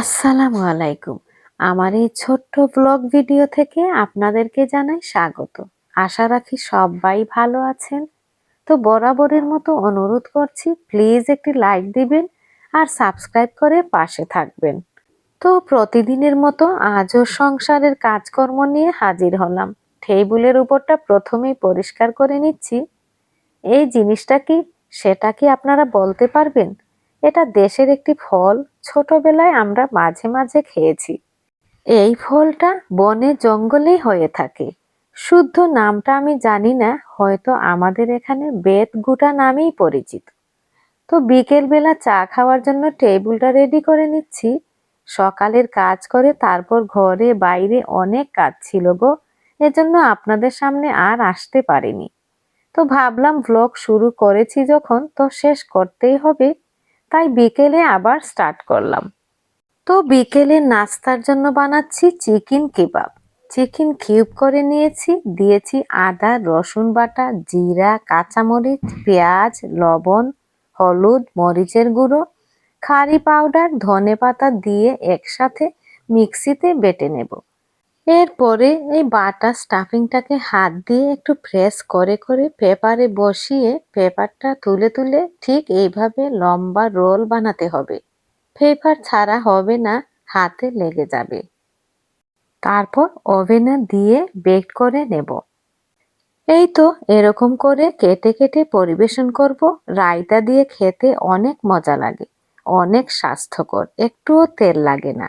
আসসালামু আলাইকুম। আমার এই ছোট্ট ব্লগ ভিডিও থেকে আপনাদেরকে জানাই স্বাগত। আশা রাখি সবাই ভালো আছেন। তো বরাবরের মতো অনুরোধ করছি প্লিজ একটি লাইক দিবেন আর সাবস্ক্রাইব করে পাশে থাকবেন। তো প্রতিদিনের মতো আজও সংসারের কাজকর্ম নিয়ে হাজির হলাম। টেবিলের উপরটা প্রথমেই পরিষ্কার করে নিচ্ছি। এই জিনিসটা কি, সেটা কি আপনারা বলতে পারবেন? এটা দেশের একটি ফল? ছোটবেলায় আমরা মাঝে মাঝে খেয়েছি। এই ফলটা বনে জঙ্গলেই হয়ে থাকে। শুদ্ধ নামটা আমি জানি না, হয়তো আমাদের এখানে বেত গুটা নামেই পরিচিত। তো বিকেলবেলা চা খাওয়ার জন্য টেবিলটা রেডি করে নিচ্ছি। সকালের কাজ করে তারপর ঘরে বাইরে অনেক কাজ ছিল গো, এজন্য আপনাদের সামনে আর আসতে পারিনি। তো ভাবলাম ভ্লগ শুরু করেছি যখন, তো শেষ করতেই হবে। তাই বিকেলে আবার স্টার্ট করলাম। তো বিকেলে নাস্তার জন্য বানাচ্ছি চিকেন কেবাব চিকেন কিউব করে নিয়েছি, দিয়েছি আদা, রসুন বাটা, জিরা, কাঁচামরিচ, পেঁয়াজ, লবণ, হলুদ, মরিচের গুঁড়ো, খারি পাউডার, ধনে পাতা দিয়ে একসাথে মিক্সিতে বেটে নেব। এরপরে এই বাটা স্টাফিংটাকে হাত দিয়ে একটু প্রেস করে করে পেপারে বসিয়ে পেপারটা তুলে তুলে ঠিক এইভাবে লম্বা রোল বানাতে হবে। পেপার ছাড়া হবে না, হাতে লেগে যাবে। তারপর ওভেনে দিয়ে বেক করে নেব। এই তো এরকম করে কেটে কেটে পরিবেশন করব। রায়তা দিয়ে খেতে অনেক মজা লাগে, অনেক স্বাস্থ্যকর, একটুও তেল লাগে না।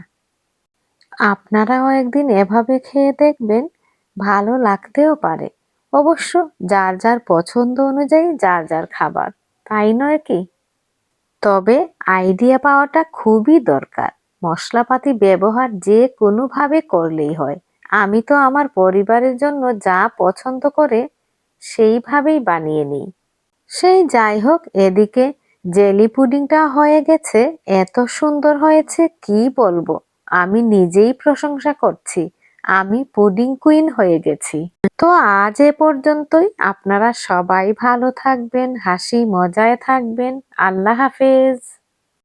আপনারাও একদিন এভাবে খেয়ে দেখবেন, ভালো লাগতেও পারে। অবশ্য যার যার পছন্দ অনুযায়ী যার যার খাবার, তাই নয় কি? তবে আইডিয়া পাওয়াটা খুবই দরকার। মশলাপাতি ব্যবহার যে কোনোভাবে করলেই হয়। আমি তো আমার পরিবারের জন্য যা পছন্দ করে সেইভাবেই বানিয়ে নিই। সেই যাই হোক, এদিকে জেলি পুডিংটা হয়ে গেছে। এত সুন্দর হয়েছে, কি বলব? আমি নিজেই প্রশংসা করছি। আমি পুডিং কুইন হয়ে গেছি। তো আজ এ পর্যন্তই। আপনারা সবাই ভালো থাকবেন, হাসি, মজায় থাকবেন। আল্লাহ হাফেজ।